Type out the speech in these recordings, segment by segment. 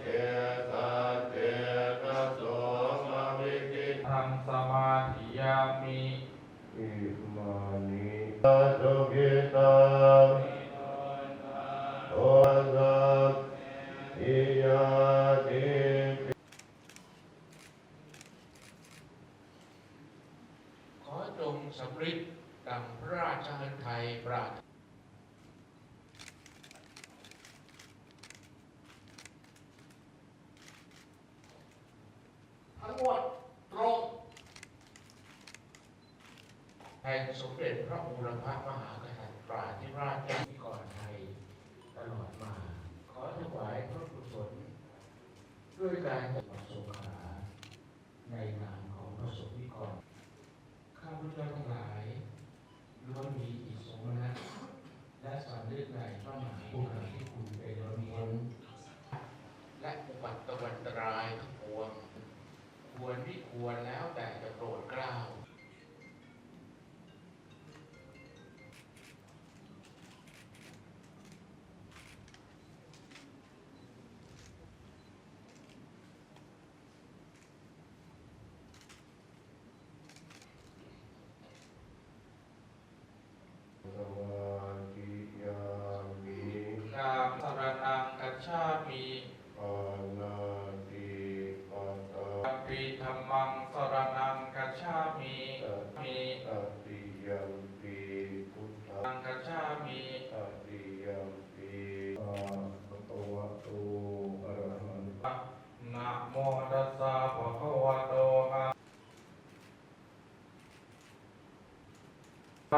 เจสัตเตนะโสมวิกิตทำสมาธิยามิอิมานิปัสสุกิตังโอสัพพิยาติขอจงสำเร็จดังพระราชหันไทยปรารถ ทั้งหมดตรงแห่งสมเด็จพระบูรพมหากษัตริย์ปราธิราชนิกรไทยตลอดมา ขอถวายพระกุศลด้วยการจัดสงขาในนามของพระสงฆ์นิกรข้าพุทธเจ้าทั้งหลายล้วนมีจิสมนัตและสำนึกในพระมหากรุณาธิคุณเป็นล้นพ้นและอุบัติตวันตรายทั้งปวง คว รไม่ควรแล้วแต่จะโปรดเกล้าสมาธิยามิกามสรนังกัจฉามิ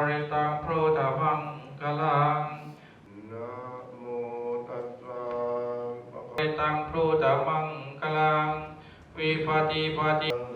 ริตังพรุตพังกลังนะโมตัสสะภะปริตังพรุตมังกลังวิปฏิปฏิคะ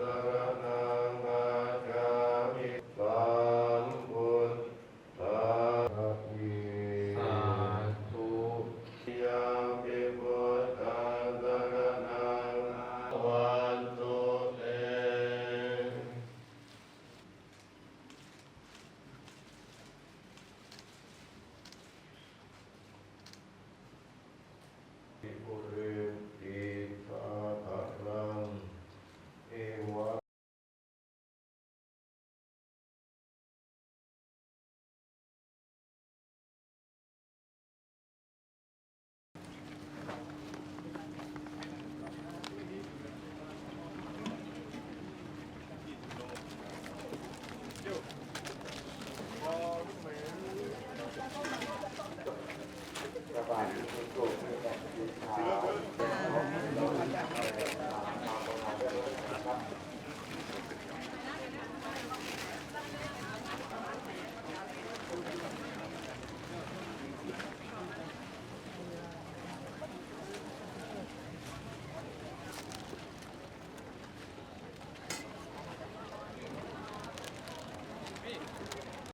Wow.